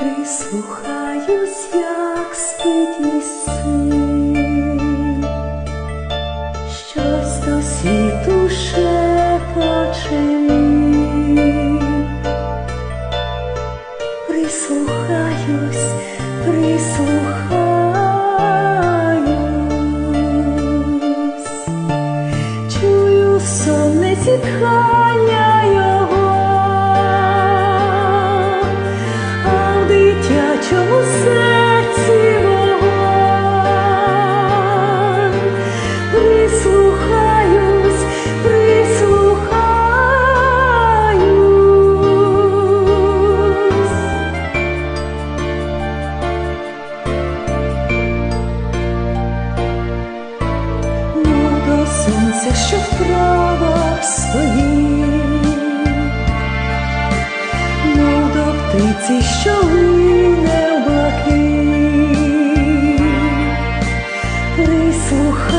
прислухаюсь, як спить мій щось до світу шепоче. Прислухаюсь, прислухаюсь, чую сонне зітхання що вправо стоїть, ну, до птиці, що лине в блаки, Прислухаюсь,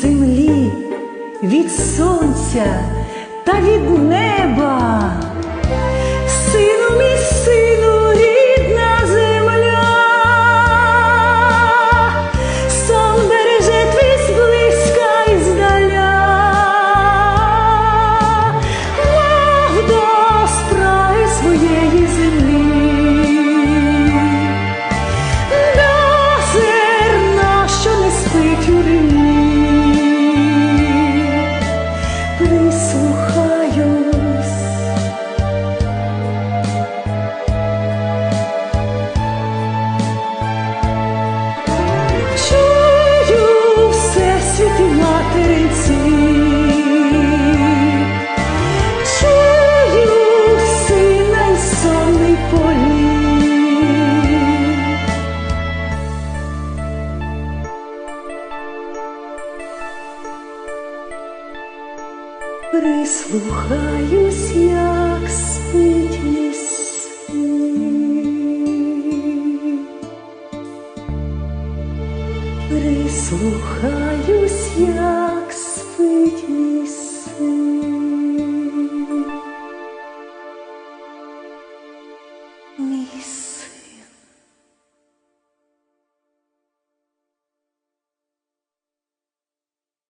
землі, від сонця та від неба. Прислухаюсь, як спить мій. Прислухаюсь я